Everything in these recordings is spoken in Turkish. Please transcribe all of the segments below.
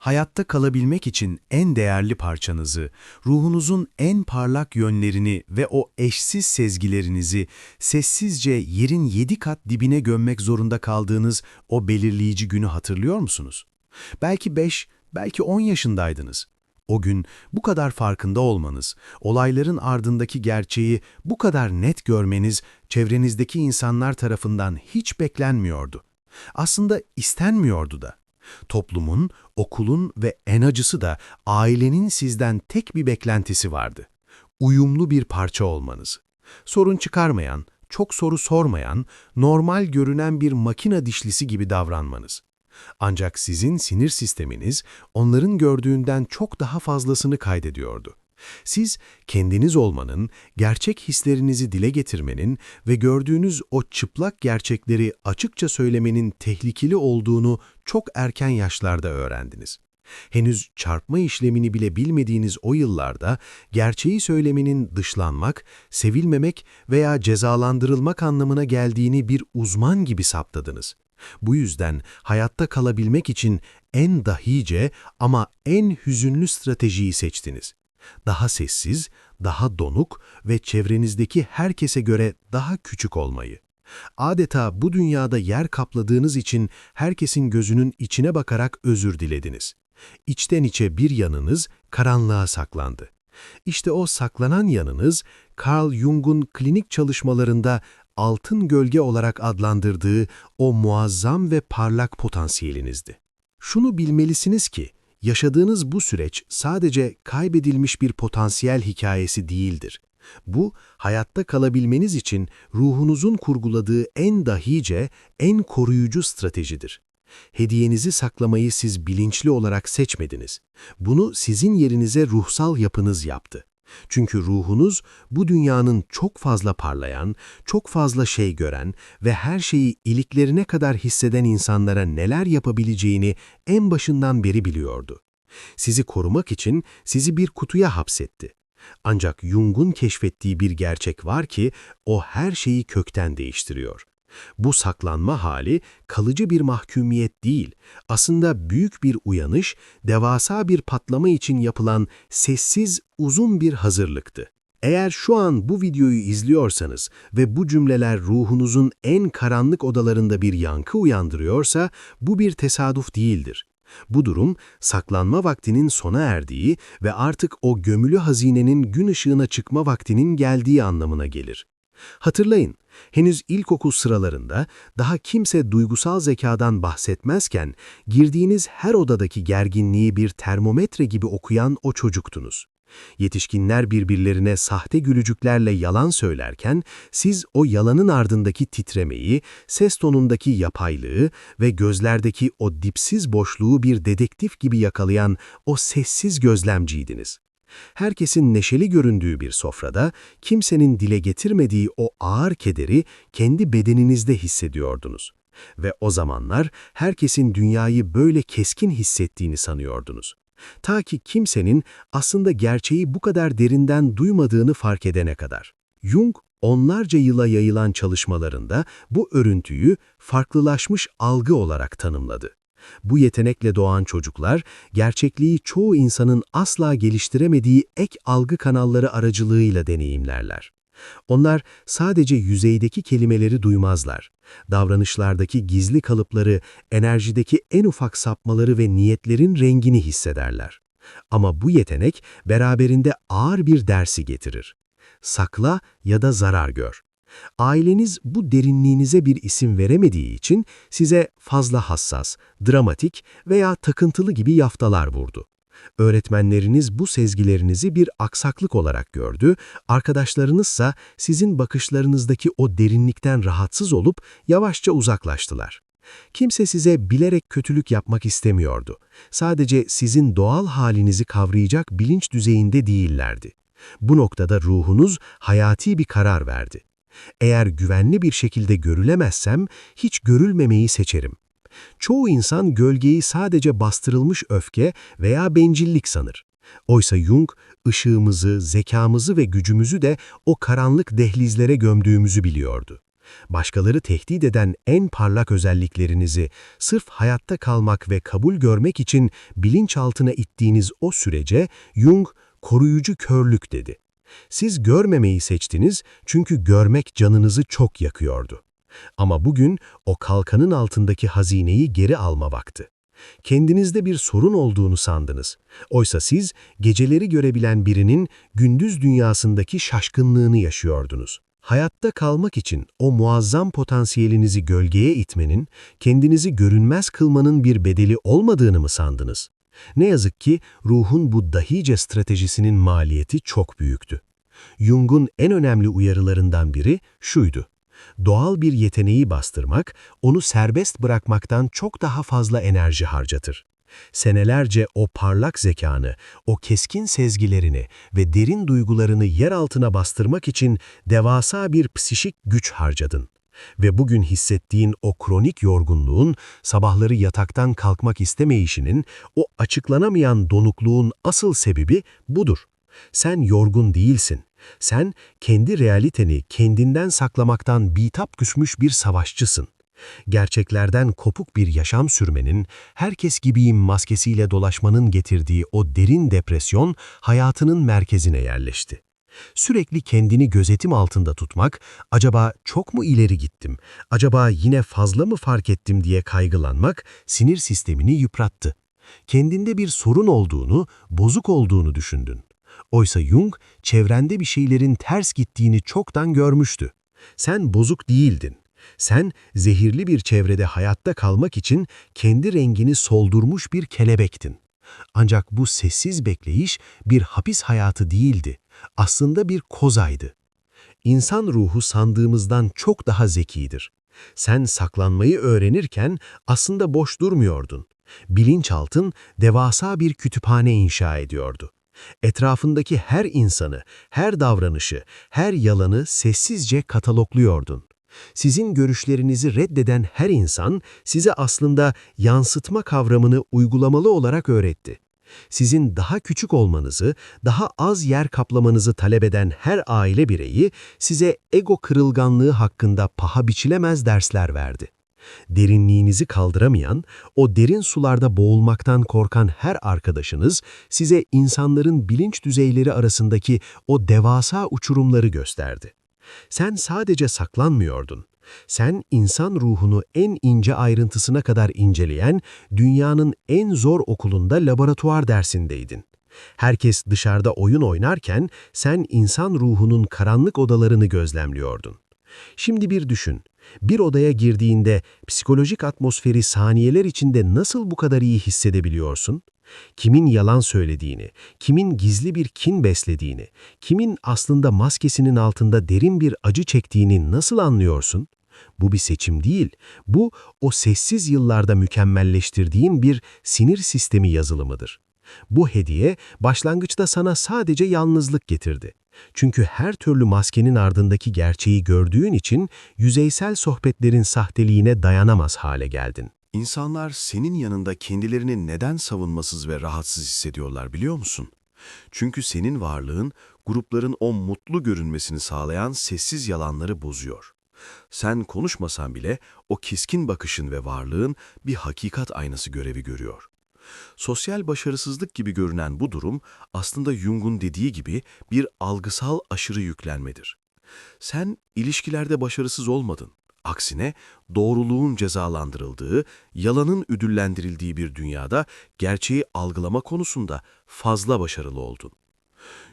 Hayatta kalabilmek için en değerli parçanızı, ruhunuzun en parlak yönlerini ve o eşsiz sezgilerinizi sessizce yerin yedi kat dibine gömmek zorunda kaldığınız o belirleyici günü hatırlıyor musunuz? Belki beş, belki on yaşındaydınız. O gün bu kadar farkında olmanız, olayların ardındaki gerçeği bu kadar net görmeniz çevrenizdeki insanlar tarafından hiç beklenmiyordu. Aslında istenmiyordu da. Toplumun, okulun ve en acısı da ailenin sizden tek bir beklentisi vardı. Uyumlu bir parça olmanız. Sorun çıkarmayan, çok soru sormayan, normal görünen bir makina dişlisi gibi davranmanız. Ancak sizin sinir sisteminiz onların gördüğünden çok daha fazlasını kaydediyordu. Siz kendiniz olmanın, gerçek hislerinizi dile getirmenin ve gördüğünüz o çıplak gerçekleri açıkça söylemenin tehlikeli olduğunu çok erken yaşlarda öğrendiniz. Henüz çarpma işlemini bile bilmediğiniz o yıllarda gerçeği söylemenin dışlanmak, sevilmemek veya cezalandırılmak anlamına geldiğini bir uzman gibi saptadınız. Bu yüzden hayatta kalabilmek için en dahice ama en hüzünlü stratejiyi seçtiniz. Daha sessiz, daha donuk ve çevrenizdeki herkese göre daha küçük olmayı. Adeta bu dünyada yer kapladığınız için herkesin gözünün içine bakarak özür dilediniz. İçten içe bir yanınız karanlığa saklandı. İşte o saklanan yanınız, Carl Jung'un klinik çalışmalarında altın gölge olarak adlandırdığı o muazzam ve parlak potansiyelinizdi. Şunu bilmelisiniz ki, yaşadığınız bu süreç sadece kaybedilmiş bir potansiyel hikayesi değildir. Bu, hayatta kalabilmeniz için ruhunuzun kurguladığı en dahice, en koruyucu stratejidir. Hediyenizi saklamayı siz bilinçli olarak seçmediniz. Bunu sizin yerinize ruhsal yapınız yaptı. Çünkü ruhunuz bu dünyanın çok fazla parlayan, çok fazla şey gören ve her şeyi iliklerine kadar hisseden insanlara neler yapabileceğini en başından beri biliyordu. Sizi korumak için sizi bir kutuya hapsetti. Ancak Jung'un keşfettiği bir gerçek var ki o her şeyi kökten değiştiriyor. Bu saklanma hali kalıcı bir mahkumiyet değil, aslında büyük bir uyanış, devasa bir patlama için yapılan sessiz, uzun bir hazırlıktı. Eğer şu an bu videoyu izliyorsanız ve bu cümleler ruhunuzun en karanlık odalarında bir yankı uyandırıyorsa, bu bir tesadüf değildir. Bu durum, saklanma vaktinin sona erdiği ve artık o gömülü hazinenin gün ışığına çıkma vaktinin geldiği anlamına gelir. Hatırlayın, henüz ilkokul sıralarında daha kimse duygusal zekadan bahsetmezken girdiğiniz her odadaki gerginliği bir termometre gibi okuyan o çocuktunuz. Yetişkinler birbirlerine sahte gülücüklerle yalan söylerken siz o yalanın ardındaki titremeyi, ses tonundaki yapaylığı ve gözlerdeki o dipsiz boşluğu bir dedektif gibi yakalayan o sessiz gözlemciydiniz. Herkesin neşeli göründüğü bir sofrada kimsenin dile getirmediği o ağır kederi kendi bedeninizde hissediyordunuz. Ve o zamanlar herkesin dünyayı böyle keskin hissettiğini sanıyordunuz. Ta ki kimsenin aslında gerçeği bu kadar derinden duymadığını fark edene kadar. Jung, onlarca yıla yayılan çalışmalarında bu örüntüyü farklılaşmış algı olarak tanımladı. Bu yetenekle doğan çocuklar, gerçekliği çoğu insanın asla geliştiremediği ek algı kanalları aracılığıyla deneyimlerler. Onlar sadece yüzeydeki kelimeleri duymazlar. Davranışlardaki gizli kalıpları, enerjideki en ufak sapmaları ve niyetlerin rengini hissederler. Ama bu yetenek beraberinde ağır bir dersi getirir. Sakla ya da zarar gör. Aileniz bu derinliğinize bir isim veremediği için size fazla hassas, dramatik veya takıntılı gibi yaftalar vurdu. Öğretmenleriniz bu sezgilerinizi bir aksaklık olarak gördü, arkadaşlarınızsa sizin bakışlarınızdaki o derinlikten rahatsız olup yavaşça uzaklaştılar. Kimse size bilerek kötülük yapmak istemiyordu. Sadece sizin doğal halinizi kavrayacak bilinç düzeyinde değillerdi. Bu noktada ruhunuz hayati bir karar verdi. Eğer güvenli bir şekilde görülemezsem hiç görülmemeyi seçerim. Çoğu insan gölgeyi sadece bastırılmış öfke veya bencillik sanır. Oysa Jung, ışığımızı, zekamızı ve gücümüzü de o karanlık dehlizlere gömdüğümüzü biliyordu. Başkaları tehdit eden en parlak özelliklerinizi sırf hayatta kalmak ve kabul görmek için bilinçaltına ittiğiniz o sürece Jung koruyucu körlük dedi. Siz görmemeyi seçtiniz çünkü görmek canınızı çok yakıyordu. Ama bugün o kalkanın altındaki hazineyi geri alma vakti. Kendinizde bir sorun olduğunu sandınız. Oysa siz geceleri görebilen birinin gündüz dünyasındaki şaşkınlığını yaşıyordunuz. Hayatta kalmak için o muazzam potansiyelinizi gölgeye itmenin, kendinizi görünmez kılmanın bir bedeli olmadığını mı sandınız? Ne yazık ki ruhun bu dahice stratejisinin maliyeti çok büyüktü. Jung'un en önemli uyarılarından biri şuydu. Doğal bir yeteneği bastırmak, onu serbest bırakmaktan çok daha fazla enerji harcatır. Senelerce o parlak zekanı, o keskin sezgilerini ve derin duygularını yer altına bastırmak için devasa bir psişik güç harcadın. Ve bugün hissettiğin o kronik yorgunluğun, sabahları yataktan kalkmak istemeyişinin, o açıklanamayan donukluğun asıl sebebi budur. Sen yorgun değilsin. Sen kendi realiteni kendinden saklamaktan bitap küsmüş bir savaşçısın. Gerçeklerden kopuk bir yaşam sürmenin, herkes gibiyim maskesiyle dolaşmanın getirdiği o derin depresyon hayatının merkezine yerleşti. Sürekli kendini gözetim altında tutmak, acaba çok mu ileri gittim, acaba yine fazla mı fark ettim diye kaygılanmak sinir sistemini yıprattı. Kendinde bir sorun olduğunu, bozuk olduğunu düşündün. Oysa Jung, çevrende bir şeylerin ters gittiğini çoktan görmüştü. Sen bozuk değildin. Sen zehirli bir çevrede hayatta kalmak için kendi rengini soldurmuş bir kelebektin. Ancak bu sessiz bekleyiş bir hapis hayatı değildi. Aslında bir kozaydı. İnsan ruhu sandığımızdan çok daha zekidir. Sen saklanmayı öğrenirken aslında boş durmuyordun. Bilinçaltın devasa bir kütüphane inşa ediyordu. Etrafındaki her insanı, her davranışı, her yalanı sessizce katalogluyordun. Sizin görüşlerinizi reddeden her insan size aslında yansıtma kavramını uygulamalı olarak öğretti. Sizin daha küçük olmanızı, daha az yer kaplamanızı talep eden her aile bireyi size ego kırılganlığı hakkında paha biçilemez dersler verdi. Derinliğinizi kaldıramayan, o derin sularda boğulmaktan korkan her arkadaşınız size insanların bilinç düzeyleri arasındaki o devasa uçurumları gösterdi. Sen sadece saklanmıyordun. Sen insan ruhunu en ince ayrıntısına kadar inceleyen dünyanın en zor okulunda laboratuvar dersindeydin. Herkes dışarıda oyun oynarken sen insan ruhunun karanlık odalarını gözlemliyordun. Şimdi bir düşün. Bir odaya girdiğinde psikolojik atmosferi saniyeler içinde nasıl bu kadar iyi hissedebiliyorsun? Kimin yalan söylediğini, kimin gizli bir kin beslediğini, kimin aslında maskesinin altında derin bir acı çektiğini nasıl anlıyorsun? Bu bir seçim değil, bu o sessiz yıllarda mükemmelleştirdiğin bir sinir sistemi yazılımıdır. Bu hediye başlangıçta sana sadece yalnızlık getirdi. Çünkü her türlü maskenin ardındaki gerçeği gördüğün için yüzeysel sohbetlerin sahteliğine dayanamaz hale geldin. İnsanlar senin yanında kendilerini neden savunmasız ve rahatsız hissediyorlar biliyor musun? Çünkü senin varlığın grupların o mutlu görünmesini sağlayan sessiz yalanları bozuyor. Sen konuşmasan bile o keskin bakışın ve varlığın bir hakikat aynası görevi görüyor. Sosyal başarısızlık gibi görünen bu durum aslında Jung'un dediği gibi bir algısal aşırı yüklenmedir. Sen ilişkilerde başarısız olmadın. Aksine doğruluğun cezalandırıldığı, yalanın ödüllendirildiği bir dünyada gerçeği algılama konusunda fazla başarılı oldun.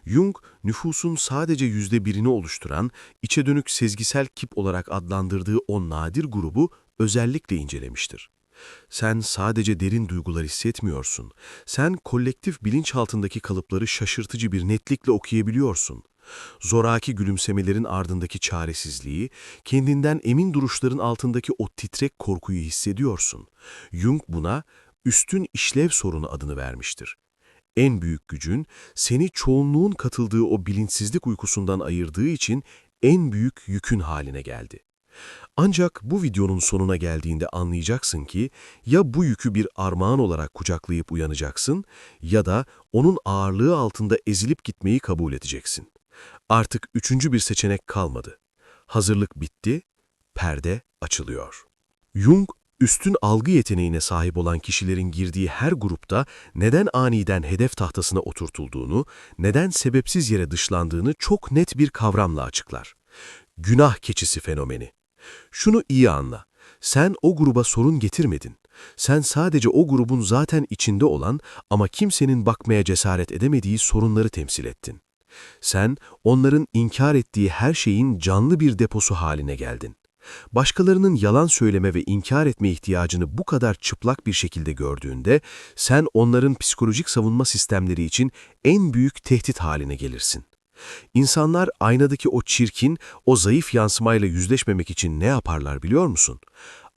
Jung, nüfusun sadece yüzde birini oluşturan, içe dönük sezgisel kip olarak adlandırdığı o nadir grubu özellikle incelemiştir. Sen sadece derin duygular hissetmiyorsun. Sen kolektif bilinçaltındaki kalıpları şaşırtıcı bir netlikle okuyabiliyorsun. Zoraki gülümsemelerin ardındaki çaresizliği, kendinden emin duruşların altındaki o titrek korkuyu hissediyorsun. Jung buna üstün işlev sorunu adını vermiştir. En büyük gücün seni çoğunluğun katıldığı o bilinçsizlik uykusundan ayırdığı için en büyük yükün haline geldi. Ancak bu videonun sonuna geldiğinde anlayacaksın ki ya bu yükü bir armağan olarak kucaklayıp uyanacaksın ya da onun ağırlığı altında ezilip gitmeyi kabul edeceksin. Artık üçüncü bir seçenek kalmadı. Hazırlık bitti, perde açılıyor. Jung, üstün algı yeteneğine sahip olan kişilerin girdiği her grupta neden aniden hedef tahtasına oturtulduğunu, neden sebepsiz yere dışlandığını çok net bir kavramla açıklar. Günah keçisi fenomeni. Şunu iyi anla. Sen o gruba sorun getirmedin. Sen sadece o grubun zaten içinde olan ama kimsenin bakmaya cesaret edemediği sorunları temsil ettin. Sen onların inkar ettiği her şeyin canlı bir deposu haline geldin. Başkalarının yalan söyleme ve inkar etme ihtiyacını bu kadar çıplak bir şekilde gördüğünde, sen onların psikolojik savunma sistemleri için en büyük tehdit haline gelirsin. İnsanlar aynadaki o çirkin, o zayıf yansımayla yüzleşmemek için ne yaparlar biliyor musun?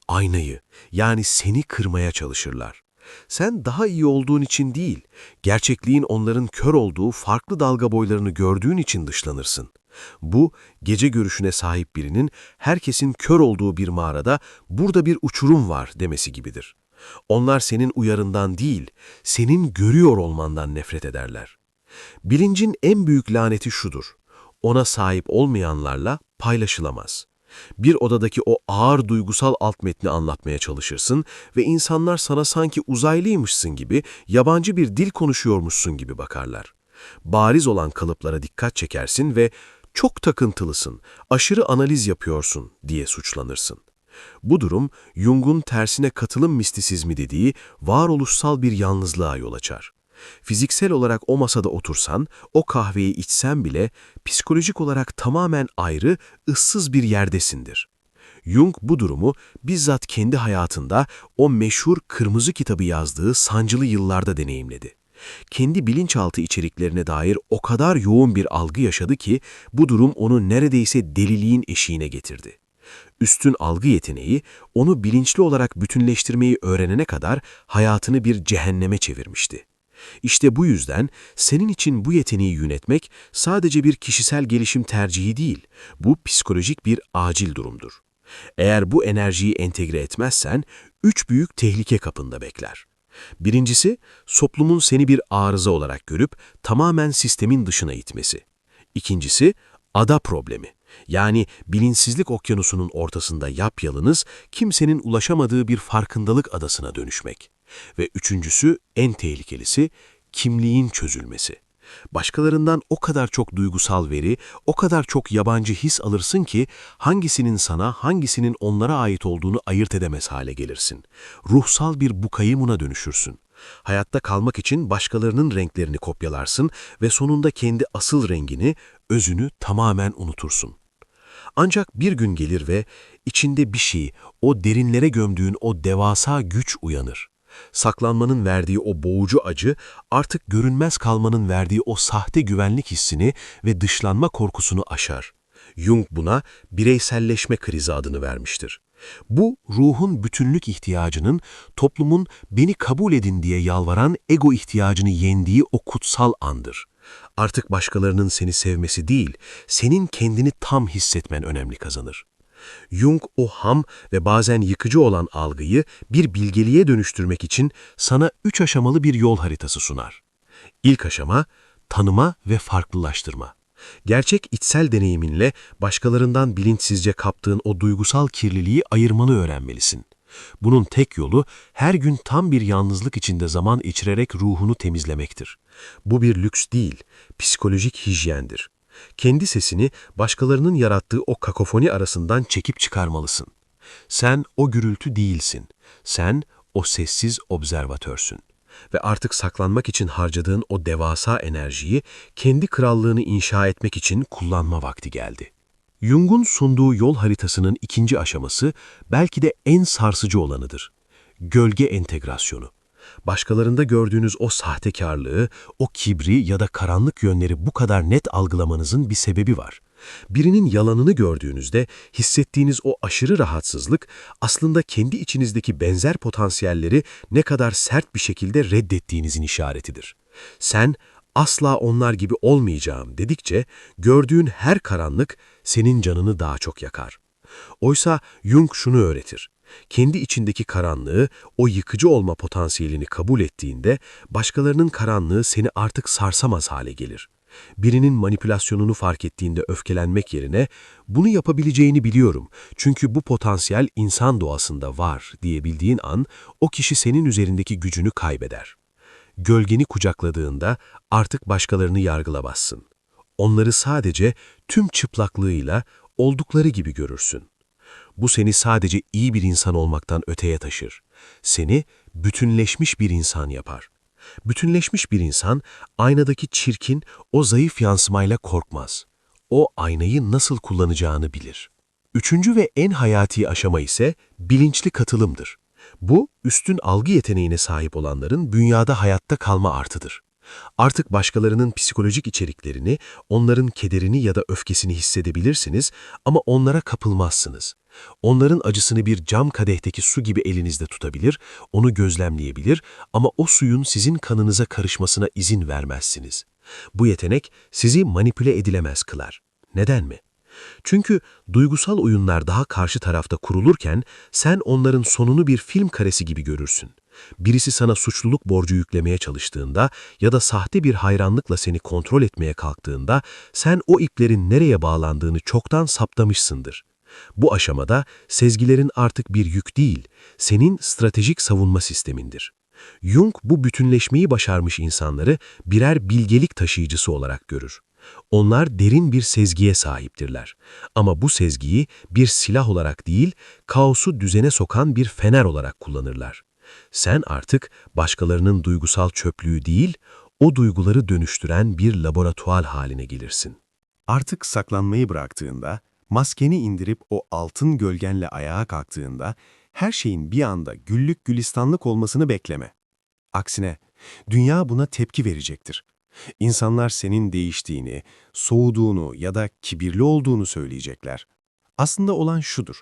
Aynayı, yani seni kırmaya çalışırlar. Sen daha iyi olduğun için değil, gerçekliğin onların kör olduğu farklı dalga boylarını gördüğün için dışlanırsın. Bu, gece görüşüne sahip birinin herkesin kör olduğu bir mağarada burada bir uçurum var demesi gibidir. Onlar senin uyarından değil, senin görüyor olmandan nefret ederler. Bilincin en büyük laneti şudur. Ona sahip olmayanlarla paylaşılamaz. Bir odadaki o ağır duygusal alt metni anlatmaya çalışırsın ve insanlar sana sanki uzaylıymışsın gibi, yabancı bir dil konuşuyormuşsun gibi bakarlar. Bariz olan kalıplara dikkat çekersin ve çok takıntılısın, aşırı analiz yapıyorsun diye suçlanırsın. Bu durum, Jung'un tersine katılım mistisizmi dediği varoluşsal bir yalnızlığa yol açar. Fiziksel olarak o masada otursan, o kahveyi içsen bile psikolojik olarak tamamen ayrı, ıssız bir yerdesindir. Jung bu durumu bizzat kendi hayatında o meşhur Kırmızı Kitabı yazdığı sancılı yıllarda deneyimledi. Kendi bilinçaltı içeriklerine dair o kadar yoğun bir algı yaşadı ki bu durum onu neredeyse deliliğin eşiğine getirdi. Üstün algı yeteneği onu bilinçli olarak bütünleştirmeyi öğrenene kadar hayatını bir cehenneme çevirmişti. İşte bu yüzden senin için bu yeteneği yönetmek sadece bir kişisel gelişim tercihi değil, bu psikolojik bir acil durumdur. Eğer bu enerjiyi entegre etmezsen, üç büyük tehlike kapında bekler. Birincisi, toplumun seni bir arıza olarak görüp tamamen sistemin dışına itmesi. İkincisi, ada problemi. Yani bilinçsizlik okyanusunun ortasında yapyalınız, kimsenin ulaşamadığı bir farkındalık adasına dönüşmek. Ve üçüncüsü, en tehlikelisi, kimliğin çözülmesi. Başkalarından o kadar çok duygusal veri, o kadar çok yabancı his alırsın ki hangisinin sana, hangisinin onlara ait olduğunu ayırt edemez hale gelirsin. Ruhsal bir bukayyımuna dönüşürsün. Hayatta kalmak için başkalarının renklerini kopyalarsın ve sonunda kendi asıl rengini, özünü tamamen unutursun. Ancak bir gün gelir ve içinde bir şey, o derinlere gömdüğün o devasa güç uyanır. Saklanmanın verdiği o boğucu acı artık görünmez kalmanın verdiği o sahte güvenlik hissini ve dışlanma korkusunu aşar. Jung buna bireyselleşme krizi adını vermiştir. Bu, ruhun bütünlük ihtiyacının, toplumun beni kabul edin diye yalvaran ego ihtiyacını yendiği o kutsal andır. Artık başkalarının seni sevmesi değil, senin kendini tam hissetmen önemli kazanır. Jung o ham ve bazen yıkıcı olan algıyı bir bilgeliğe dönüştürmek için sana üç aşamalı bir yol haritası sunar. İlk aşama, tanıma ve farklılaştırma. Gerçek içsel deneyiminle başkalarından bilinçsizce kaptığın o duygusal kirliliği ayırmanı öğrenmelisin. Bunun tek yolu her gün tam bir yalnızlık içinde zaman içirerek ruhunu temizlemektir. Bu bir lüks değil, psikolojik hijyendir. Kendi sesini başkalarının yarattığı o kakofoni arasından çekip çıkarmalısın. Sen o gürültü değilsin. Sen o sessiz observatörsün. Ve artık saklanmak için harcadığın o devasa enerjiyi kendi krallığını inşa etmek için kullanma vakti geldi. Jung'un sunduğu yol haritasının ikinci aşaması belki de en sarsıcı olanıdır. Gölge entegrasyonu. Başkalarında gördüğünüz o sahtekarlığı, o kibri ya da karanlık yönleri bu kadar net algılamanızın bir sebebi var. Birinin yalanını gördüğünüzde hissettiğiniz o aşırı rahatsızlık aslında kendi içinizdeki benzer potansiyelleri ne kadar sert bir şekilde reddettiğinizin işaretidir. Sen asla onlar gibi olmayacağım dedikçe gördüğün her karanlık senin canını daha çok yakar. Oysa Jung şunu öğretir. Kendi içindeki karanlığı, o yıkıcı olma potansiyelini kabul ettiğinde başkalarının karanlığı seni artık sarsamaz hale gelir. Birinin manipülasyonunu fark ettiğinde öfkelenmek yerine bunu yapabileceğini biliyorum çünkü bu potansiyel insan doğasında var diyebildiğin an o kişi senin üzerindeki gücünü kaybeder. Gölgeni kucakladığında artık başkalarını yargılamazsın. Onları sadece tüm çıplaklığıyla oldukları gibi görürsün. Bu seni sadece iyi bir insan olmaktan öteye taşır. Seni bütünleşmiş bir insan yapar. Bütünleşmiş bir insan aynadaki çirkin, o zayıf yansımayla korkmaz. O aynayı nasıl kullanacağını bilir. Üçüncü ve en hayati aşama ise bilinçli katılımdır. Bu, üstün algı yeteneğine sahip olanların dünyada hayatta kalma artıdır. Artık başkalarının psikolojik içeriklerini, onların kederini ya da öfkesini hissedebilirsiniz ama onlara kapılmazsınız. Onların acısını bir cam kadehteki su gibi elinizde tutabilir, onu gözlemleyebilir ama o suyun sizin kanınıza karışmasına izin vermezsiniz. Bu yetenek sizi manipüle edilemez kılar. Neden mi? Çünkü duygusal oyunlar daha karşı tarafta kurulurken sen onların sonunu bir film karesi gibi görürsün. Birisi sana suçluluk borcu yüklemeye çalıştığında ya da sahte bir hayranlıkla seni kontrol etmeye kalktığında sen o iplerin nereye bağlandığını çoktan saptamışsındır. Bu aşamada sezgilerin artık bir yük değil, senin stratejik savunma sistemindir. Jung bu bütünleşmeyi başarmış insanları birer bilgelik taşıyıcısı olarak görür. Onlar derin bir sezgiye sahiptirler. Ama bu sezgiyi bir silah olarak değil, kaosu düzene sokan bir fener olarak kullanırlar. Sen artık başkalarının duygusal çöplüğü değil, o duyguları dönüştüren bir laboratuvar haline gelirsin. Artık saklanmayı bıraktığında, maskeni indirip o altın gölgenle ayağa kalktığında, her şeyin bir anda güllük gülistanlık olmasını bekleme. Aksine, dünya buna tepki verecektir. İnsanlar senin değiştiğini, soğuduğunu ya da kibirli olduğunu söyleyecekler. Aslında olan şudur.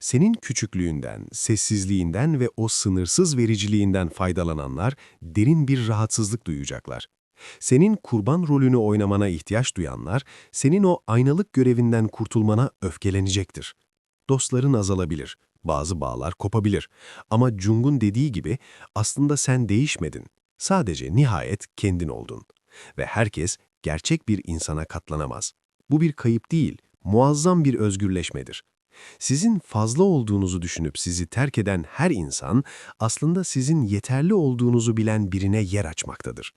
Senin küçüklüğünden, sessizliğinden ve o sınırsız vericiliğinden faydalananlar derin bir rahatsızlık duyacaklar. Senin kurban rolünü oynamana ihtiyaç duyanlar, senin o aynalık görevinden kurtulmana öfkelenecektir. Dostların azalabilir, bazı bağlar kopabilir. Ama Jung'un dediği gibi aslında sen değişmedin. Sadece nihayet kendin oldun. Ve herkes gerçek bir insana katlanamaz. Bu bir kayıp değil, muazzam bir özgürleşmedir. Sizin fazla olduğunuzu düşünüp sizi terk eden her insan aslında sizin yeterli olduğunuzu bilen birine yer açmaktadır.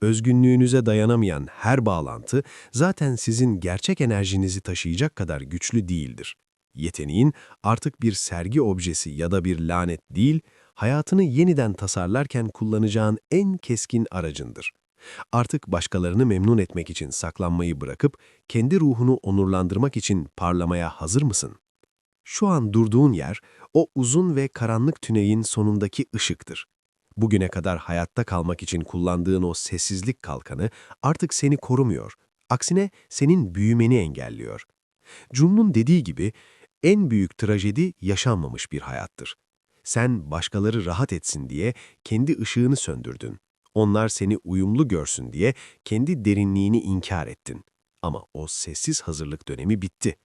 Özgünlüğünüze dayanamayan her bağlantı zaten sizin gerçek enerjinizi taşıyacak kadar güçlü değildir. Yeteneğin artık bir sergi objesi ya da bir lanet değil, hayatını yeniden tasarlarken kullanacağın en keskin aracındır. Artık başkalarını memnun etmek için saklanmayı bırakıp kendi ruhunu onurlandırmak için parlamaya hazır mısın? Şu an durduğun yer, o uzun ve karanlık tüneyin sonundaki ışıktır. Bugüne kadar hayatta kalmak için kullandığın o sessizlik kalkanı artık seni korumuyor. Aksine senin büyümeni engelliyor. Cum'un dediği gibi, en büyük trajedi yaşanmamış bir hayattır. Sen başkaları rahat etsin diye kendi ışığını söndürdün. Onlar seni uyumlu görsün diye kendi derinliğini inkar ettin. Ama o sessiz hazırlık dönemi bitti.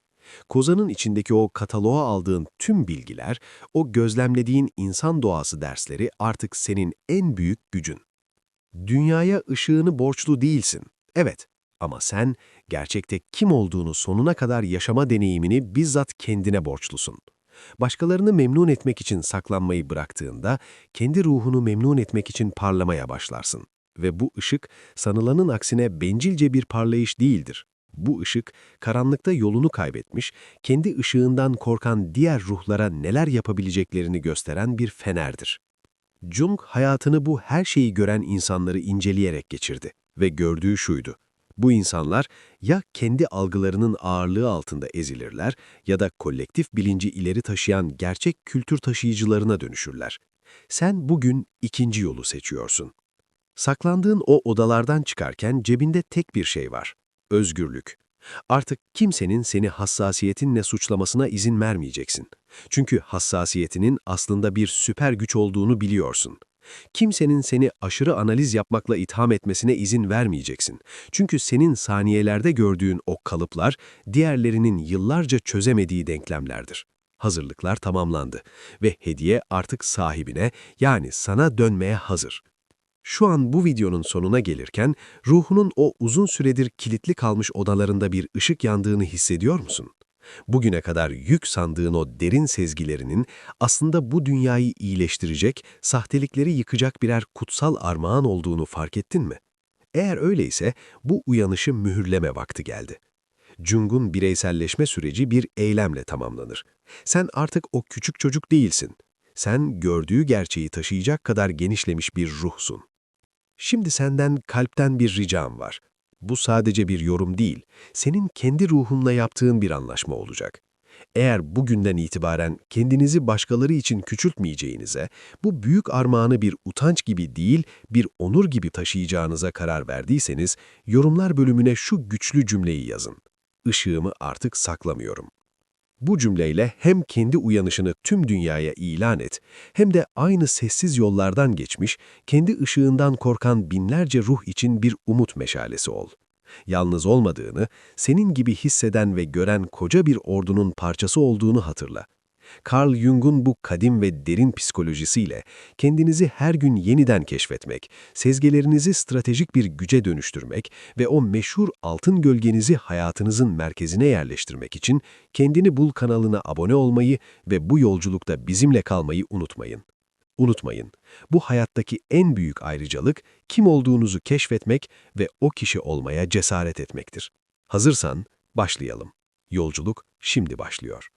Kozanın içindeki o kataloğa aldığın tüm bilgiler, o gözlemlediğin insan doğası dersleri artık senin en büyük gücün. Dünyaya ışığını borçlu değilsin. Evet ama sen gerçekte kim olduğunu sonuna kadar yaşama deneyimini bizzat kendine borçlusun. Başkalarını memnun etmek için saklanmayı bıraktığında, kendi ruhunu memnun etmek için parlamaya başlarsın. Ve bu ışık, sanılanın aksine bencilce bir parlayış değildir. Bu ışık, karanlıkta yolunu kaybetmiş, kendi ışığından korkan diğer ruhlara neler yapabileceklerini gösteren bir fenerdir. Jung hayatını bu her şeyi gören insanları inceleyerek geçirdi ve gördüğü şuydu. Bu insanlar ya kendi algılarının ağırlığı altında ezilirler ya da kolektif bilinci ileri taşıyan gerçek kültür taşıyıcılarına dönüşürler. Sen bugün ikinci yolu seçiyorsun. Saklandığın o odalardan çıkarken cebinde tek bir şey var. Özgürlük. Artık kimsenin seni hassasiyetinle suçlamasına izin vermeyeceksin. Çünkü hassasiyetinin aslında bir süper güç olduğunu biliyorsun. Kimsenin seni aşırı analiz yapmakla itham etmesine izin vermeyeceksin. Çünkü senin saniyelerde gördüğün o kalıplar diğerlerinin yıllarca çözemediği denklemlerdir. Hazırlıklar tamamlandı ve hediye artık sahibine yani sana dönmeye hazır. Şu an bu videonun sonuna gelirken ruhunun o uzun süredir kilitli kalmış odalarında bir ışık yandığını hissediyor musun? Bugüne kadar yük sandığın o derin sezgilerinin aslında bu dünyayı iyileştirecek, sahtelikleri yıkacak birer kutsal armağan olduğunu fark ettin mi? Eğer öyleyse bu uyanışı mühürleme vakti geldi. Jung'un bireyselleşme süreci bir eylemle tamamlanır. Sen artık o küçük çocuk değilsin. Sen gördüğü gerçeği taşıyacak kadar genişlemiş bir ruhsun. Şimdi senden kalpten bir ricam var. Bu sadece bir yorum değil, senin kendi ruhunla yaptığın bir anlaşma olacak. Eğer bugünden itibaren kendinizi başkaları için küçültmeyeceğinize, bu büyük armağanı bir utanç gibi değil, bir onur gibi taşıyacağınıza karar verdiyseniz, yorumlar bölümüne şu güçlü cümleyi yazın. Işığımı artık saklamıyorum. Bu cümleyle hem kendi uyanışını tüm dünyaya ilan et, hem de aynı sessiz yollardan geçmiş, kendi ışığından korkan binlerce ruh için bir umut meşalesi ol. Yalnız olmadığını, senin gibi hisseden ve gören koca bir ordunun parçası olduğunu hatırla. Carl Jung'un bu kadim ve derin psikolojisiyle kendinizi her gün yeniden keşfetmek, sezgelerinizi stratejik bir güce dönüştürmek ve o meşhur altın gölgenizi hayatınızın merkezine yerleştirmek için Kendini Bul kanalına abone olmayı ve bu yolculukta bizimle kalmayı unutmayın. Unutmayın, bu hayattaki en büyük ayrıcalık kim olduğunuzu keşfetmek ve o kişi olmaya cesaret etmektir. Hazırsan başlayalım. Yolculuk şimdi başlıyor.